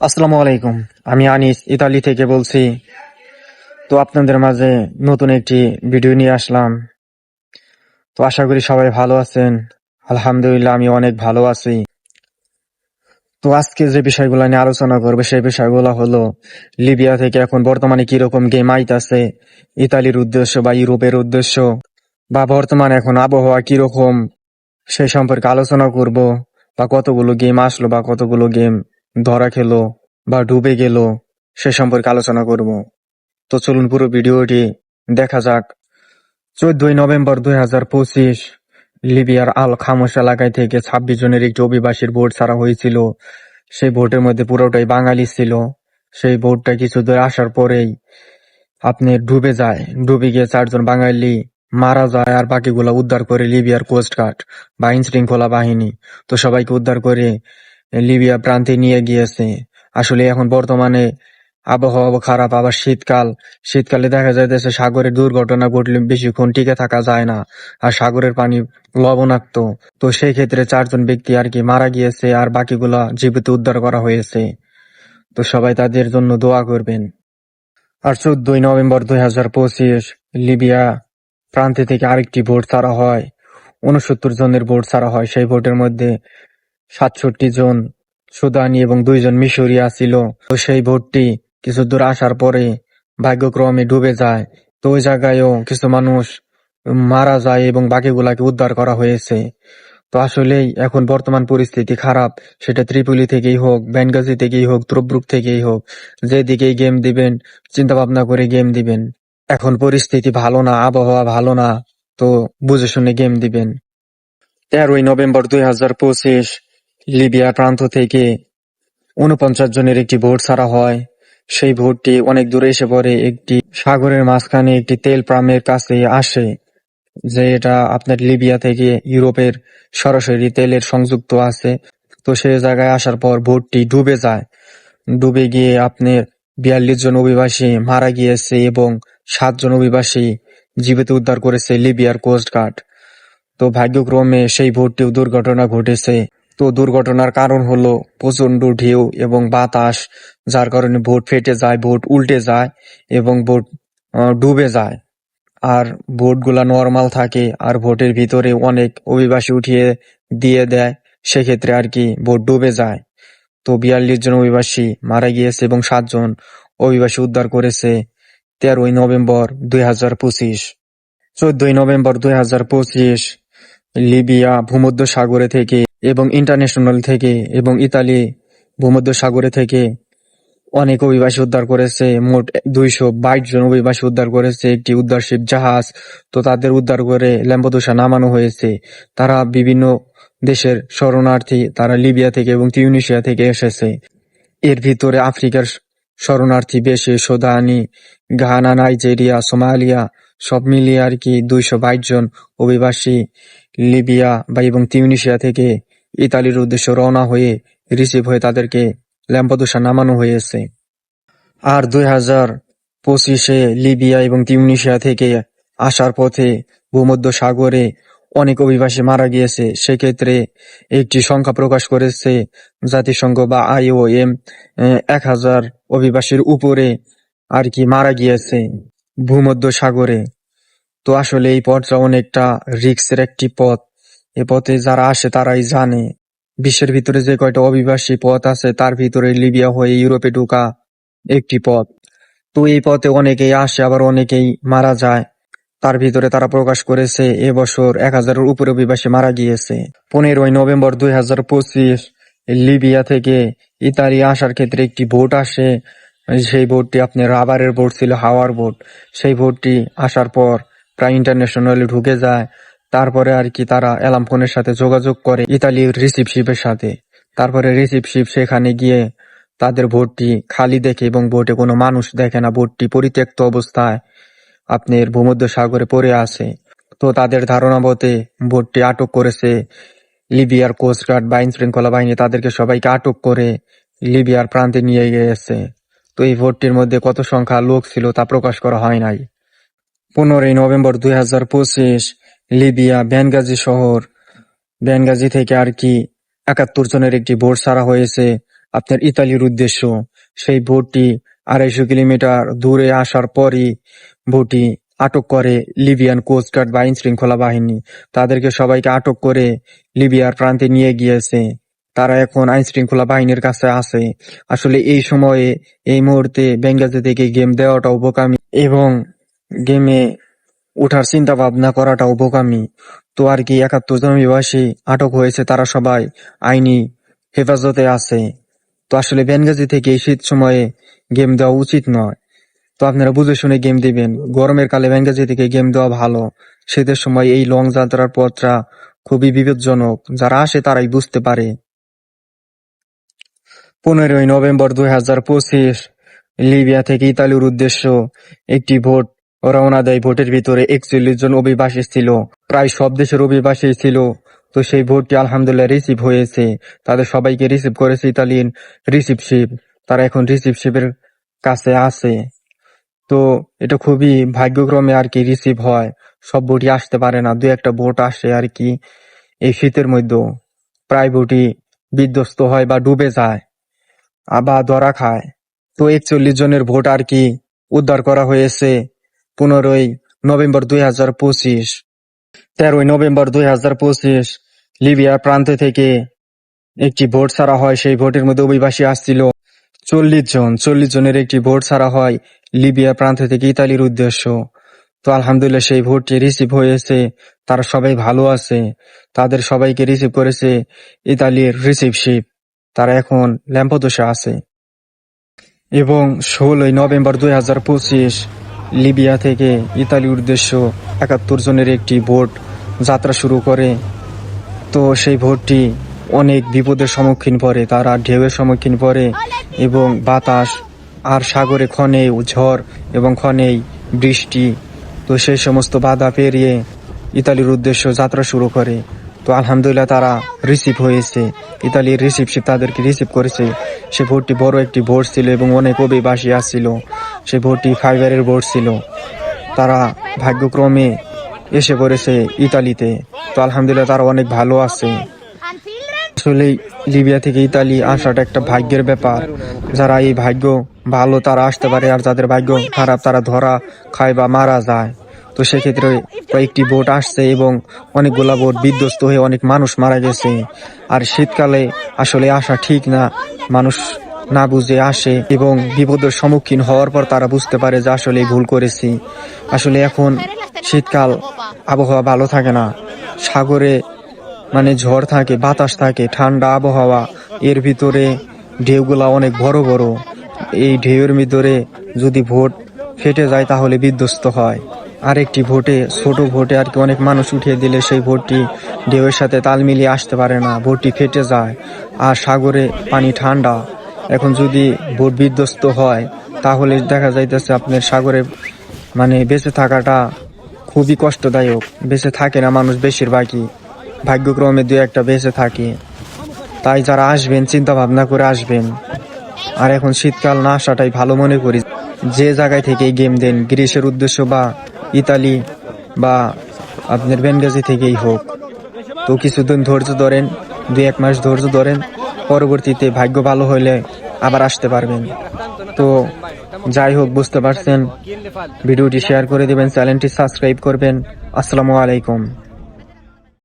আসসালামু আলাইকুম। আমি আনিস, ইতালি থেকে বলছি। তো আপনাদের মাঝে নতুন একটি ভিডিও নিয়ে আসলাম। তো আশা করি সবাই ভালো আছেন। আলহামদুলিল্লাহ, আমি অনেক ভালো আছি। তো আজকে যে বিষয়গুলো নিয়ে আলোচনা করব, সেই বিষয়গুলো হলো, লিবিয়া থেকে এখন বর্তমানে কীরকম গেম আইতাছে, ইতালির উদ্দেশ্য বা ইউরোপের উদ্দেশ্য, বা বর্তমানে এখন আবহাওয়া কীরকম, সেই সম্পর্কে আলোচনা করব, বা কতগুলো গেম আসলো বা কতগুলো গেম ধরা খেলো বা ডুবে গেল, সে সম্পর্কে আলোচনা করব। তো চলুন পুরো ভিডিওটি দেখা যাক। চোদ্দই নভেম্বর দুই হাজার পঁচিশ, লিবিয়ার আল খামোশ এলাকায় থেকে ছাব্বিশ জনের একটি অভিবাসীর ভোট ছাড়া হয়েছিল। সেই ভোটের মধ্যে পুরোটাই বাঙালি ছিল। সেই ভোটটা কিছু দূর আসার পরেই আপনি ডুবে যায়। ডুবে গিয়ে চারজন বাঙালি মারা যায় আর বাকিগুলো উদ্ধার করে লিবিয়ার কোস্ট গার্ড বা আইন শৃঙ্খলা বাহিনী। তো সবাইকে উদ্ধার করে লিবিয়া প্রান্তে নিয়ে গিয়েছে। আসলে এখন বর্তমানে আবহাওয়া খারাপ, আবার শীতকাল। শীতকালে দেখা যাইতেছে সাগরের দুর্ঘটনা ঘটলে বেশিক্ষণ টিকে থাকা যায় না, আর সাগরের পানি লবণাক্ত। তো সেই ক্ষেত্রে চারজন ব্যক্তি আর কি মারা গিয়েছে, আর বাকিগুলা জীবিত উদ্ধার করা হয়েছে। তো সবাই তাদের জন্য দোয়া করবেন। আর চোদ্দই নভেম্বর দুই হাজার পঁচিশ, লিবিয়া প্রান্তে থেকে আরেকটি ভোট ছাড়া হয়। উনসত্তর জনের ভোট ছাড়া হয়। সেই ভোটের মধ্যে সাতষট্টি জন সুদানি এবং দুইজন মিশরিয়া ছিল তো সেই ভোটটি কিছু দূর আসার পরে ভাগ্যক্রমে ডুবে যায়। তো ওই জায়গায়ও কিছু মানুষ মারা যায় এবং বাকিগুলাকে উদ্ধার করা হয়েছে। তো আসলেই এখন বর্তমান পরিস্থিতি খারাপ। সেটা ত্রিপুলি থেকেই হোক ব্যানগাজি থেকেই হোক ত্রব্রুক থেকেই হোক যেদিকেই গেম দিবেন চিন্তা ভাবনা করে গেম দিবেন। এখন পরিস্থিতি ভালো না, আবহাওয়া ভালো না, তো বুঝে শুনে গেম দিবেন। তেরোই নভেম্বর দুই হাজার পঁচিশ লিবিয়া প্রান্ত থেকে উনপঞ্চাশ জনের একটি ভোট ছাড়া হয়। সেই ভোটটি অনেক দূরে এসে পড়ে একটি সাগরের মাঝখানে একটি তেল প্রামের কাছে আসে, যে এটা আপনার লিবিয়া থেকে ইউরোপের সরাসরি তেলের সংযুক্ত আছে। তো সেই জায়গায় আসার পর ভোটটি ডুবে যায়। ডুবে গিয়ে আপনার বিয়াল্লিশ জন অভিবাসী মারা গিয়েছে এবং সাতজন অভিবাসী জীবিত উদ্ধার করেছে লিবিয়ার কোস্ট গার্ড। তো ভাগ্যক্রমে সেই ভোটটিও দুর্ঘটনা ঘটেছে। তো দুর্ঘটনার কারণ হলো প্রচণ্ড ঢেউ এবং বাতাস, যার কারণে ভোট ফেটে যায় ভোট উল্টে যায় এবং ভোট ডুবে যায়। আর ভোটগুলা নর্মাল থাকে আর ভোটের ভিতরে অনেক অভিবাসী উঠিয়ে দিয়ে দেয়, সেক্ষেত্রে আর কি ভোট ডুবে যায়। তো বিয়াল্লিশ জন অভিবাসী মারা গিয়েছে এবং সাতজন অভিবাসী উদ্ধার করেছে তেরোই নভেম্বর দুই হাজার পঁচিশ। চোদ্দই নভেম্বর দুই হাজার পঁচিশ লিবিয়া ভূমধ্য সাগরে থেকে এবং ইন্টারন্যাশনাল থেকে এবং ইতালি ভূমধ্য সাগরে থেকে অনেক অভিবাসী উদ্ধার করেছে। মোট দুইশো বাইশ জন অভিবাসী উদ্ধার করেছে। একটি উদ্ধারশিপ জাহাজ, তো তাদের উদ্ধার করে ল্যাম্পদোসা নামানো হয়েছে। তারা বিভিন্ন দেশের শরণার্থী, তারা লিবিয়া থেকে এবং তিউনিশিয়া থেকে এসেছে। এর ভিতরে আফ্রিকার শরণার্থী বেশি সোদানি, ঘানা, নাইজেরিয়া, সোমালিয়া, সব মিলিয়ে আর কি দুইশো বাইশ জন অভিবাসী লিবিয়া বা এবং তিউনিশিয়া থেকে ইতালির উদ্দেশ্যে রওনা হয়ে রিসিভ হয়ে তাদেরকে ল্যাম্পদোসা নামানো হয়েছে। আর দুই হাজার পঁচিশে লিবিয়া এবং তিউনিশিয়া থেকে আসার পথে ভূমধ্য সাগরে অনেক অভিবাসী মারা গিয়েছে। সেক্ষেত্রে একটি সংখ্যা প্রকাশ করেছে জাতিসংঘ বা আইওএম এক হাজার অভিবাসীর উপরে আর কি মারা গিয়েছে ভূমধ্য সাগরে তো আসলে এই পথটা অনেকটা রিক্সের একটি পথ। এ পথে যারা আসে তারাই জানে। বিশ্বের ভিতরে যে কয়টা অভিবাসী পথ আছে, তার ভিতরে লিবিয়া হয়ে ইউরোপে ঢোকা একটি পথ। তো এই পথে অনেকেই আসে, আবার অনেকেই মারা যায়। তার ভিতরে তারা প্রকাশ করেছে এবছর এক হাজারের উপরে অভিবাসী মারা গিয়েছে। পনেরোই নভেম্বর দুই হাজার পঁচিশ, লিবিয়া থেকে ইতালি আসার ক্ষেত্রে একটি ভোট আসে। সেই বোটটি আপনার রাবারের বোট ছিল, হাওয়ার বোট সেই ভোটটি আসার পর প্রায় ইন্টারন্যাশনালে ঢুকে যায়। তারপরে আর কি তারা অ্যালাম ফোনের সাথে যোগাযোগ করে ইতালির রিসিপশিপের সাথে। তারপরে রিসিপশিপ সেখানে গিয়ে তাদের ভোটটি খালি দেখে এবং ভোটে কোনো মানুষ দেখে না ভোটটি পরিত্যক্ত অবস্থায় আপনার ভূমধ্য সাগরে পড়ে আছে। তো তাদের ধারণা মতে ভোটটি আটক করেছে লিবিয়ার কোস্টগার্ড বা আইন শৃঙ্খলা বাহিনী, তাদেরকে সবাইকে আটক করে লিবিয়ার প্রান্তে নিয়ে গিয়েছে। তো এই ভোটটির মধ্যে কত সংখ্যা লোক ছিল তা প্রকাশ করা হয় নাই। পনেরোই নভেম্বর দুই হাজার পঁচিশ, লিবিয়া, বেনগাজি শহর। বেনগাজি থেকে আর কি একাত্তর জনের একটি ভোট ছাড়া হয়েছে আপনার ইতালির উদ্দেশ্য। সেই বোটটি আড়াইশো কিলোমিটার দূরে আসার পরই বোটটি আটক করে লিবিয়ান কোস্টগার্ড বা শৃঙ্খলা বাহিনী। তাদেরকে সবাইকে আটক করে লিবিয়ার প্রান্তে নিয়ে গিয়েছে। তারা এখন আইন শৃঙ্খলা বাহিনীর কাছে আছে। আসলে এই সময়ে, এই মুহূর্তে বেঙ্গাজি থেকে গেম দেওয়াটা উপকামী এবং গেমে ওঠার চিন্তা ভাবনা করাটাও বোকামি। তো আর কি একাত্তর জন আটক হয়েছে, তারা সবাই আইনি হেফাজতে আছে। তো আসলে বেনগাজি থেকে এই শীত সময়ে গেম দেওয়া উচিত নয়। তো আপনারা বুঝে শুনে গেম দিবেন। গরমের কালে বেঙ্গাজি থেকে গেম দেওয়া ভালো। শীতের সময় এই লং যাত্রার পথটা খুবই বিপজ্জনক। যারা আসে তারাই বুঝতে পারে। পনেরোই নভেম্বর দুই হাজার পঁচিশ, লিবিয়া থেকে ইতালির উদ্দেশ্য একটি ভোট রওনা দেয় ভোটের ভিতরে একচল্লিশ জন অভিবাসী ছিল। প্রায় সব দেশের অভিবাসী ছিল। তো সেই ভোটটি আলহামদুলিল্লাহ রিসিভ হয়েছে। তাদের সবাইকে রিসিভ করেছে ইতালিয়ান রিসিভশিপ তারা এখন রিসিভশিপের কাছে আছে। তো এটা খুবই ভাগ্যক্রমে আর কি রিসিভ হয়। সব ভোটই আসতে পারে না। দু একটা ভোট আসে আর কি এই শীতের মধ্যে প্রায় ভোটই বিধ্বস্ত হয় বা ডুবে যায় আবার ধরা খায়। তো একচল্লিশ জনের ভোট আর কি উদ্ধার করা হয়েছে। পনেরোই নভেম্বর দুই হাজার পঁচিশ, তেরোই নভেম্বর দুই হাজার পঁচিশ, লিবিয়ার প্রান্ত থেকে একটি ভোট ছাড়া হয়, সেই ভোটের মধ্যে অভিবাসী আসছিল চল্লিশ জন। চল্লিশ জনের একটি ভোট ছাড়া হয় লিবিয়া প্রান্ত থেকে ইতালির উদ্দেশ্য। তো আলহামদুলিল্লাহ সেই ভোটটি রিসিভ হয়েছে, তারা সবাই ভালো আছে, তাদের সবাইকে রিসিভ করেছে ইতালির রিসিভশিপ তারা এখন ল্যাম্পদোসে আছে। এবং ষোলোই নভেম্বর দুই হাজার পঁচিশ লিবিয়া থেকে ইতালির উদ্দেশ্য একাত্তর জনের একটি ভোট যাত্রা শুরু করে। তো সেই ভোটটি অনেক বিপদের সম্মুখীন পড়ে, তারা ঢেউয়ের সম্মুখীন পড়ে এবং বাতাস আর সাগরে ক্ষণেই ঝড় এবং ক্ষণেই বৃষ্টি। তো সেই সমস্ত বাধা পেরিয়ে ইতালির উদ্দেশ্য যাত্রা শুরু করে। তো আলহামদুলিল্লাহ তারা রিসিভ হয়েছে। ইতালির রিসিভশিপ তাদেরকে রিসিভ করেছে। সে ভোটটি বড় একটি ভোট ছিল এবং অনেক অভিবাসী আসছিল। সে ভোটটি ফাইবারের ভোট ছিল। তারা ভাগ্যক্রমে এসে পড়েছে ইতালিতে। তো আলহামদুলিল্লাহ তারা অনেক ভালো আছে। আসলে লিবিয়া থেকে ইতালি আসাটা একটা ভাগ্যের ব্যাপার। যারা এই ভাগ্য ভালো তারা আসতে পারে আর যাদের ভাগ্য খারাপ তারা ধরা খায় বা মারা যায়। তো সেক্ষেত্রে কয়েকটি বোট আসছে এবং অনেকগুলা বোট বিধ্বস্ত হয়ে অনেক মানুষ মারা গেছে। আর শীতকালে আসলে আসা ঠিক না। মানুষ না বুঝে আসে এবং বিপদের সম্মুখীন হওয়ার পর তারা বুঝতে পারে যে আসলে ভুল করেছি। আসলে এখন শীতকাল, আবহাওয়া ভালো থাকে না। সাগরে মানে ঝড় থাকে, বাতাস থাকে, ঠান্ডা আবহাওয়া, এর ভিতরে ঢেউগুলা অনেক বড় বড়। এই ঢেউয়ের ভিতরে যদি ভোট ফেটে যায় তাহলে বিধ্বস্ত হয়। আরেকটি ভোটে, ছোট ভোটে আর কি অনেক মানুষ উঠিয়ে দিলে সেই ভোটটি ঢেউয়ের সাথে তাল মিলিয়ে আসতে পারে না, ভোটটি ফেটে যায়। আর সাগরে পানি ঠান্ডা এখন যদি ভোট বিধ্বস্ত হয়, তাহলে দেখা যাইতেছে আপনার সাগরে মানে বেঁচে থাকাটা খুবই কষ্টদায়ক। বেঁচে থাকে না মানুষ বেশিরভাগই। ভাগ্যক্রমে দু একটা বেঁচে থাকে। তাই যারা আসবেন চিন্তা ভাবনা করে আসবেন। আর এখন শীতকাল না আসাটাই ভালো মনে করি। যে জায়গায় থেকে গেম দেন গ্রিসের উদ্দেশ্য বা ইতালি বা আপনার বেনগাজি থেকেই হোক। তো কিছুদিন ধৈর্য ধরেন দুই এক মাস ধৈর্য ধরেন পরবর্তীতে ভাগ্য ভালো হইলে আবার আসতে পারবেন। তো যাই হোক, বুঝতে পারছেন। ভিডিওটি শেয়ার করে দেবেন, চ্যানেলটি সাবস্ক্রাইব করবেন। আসসালামু আলাইকুম।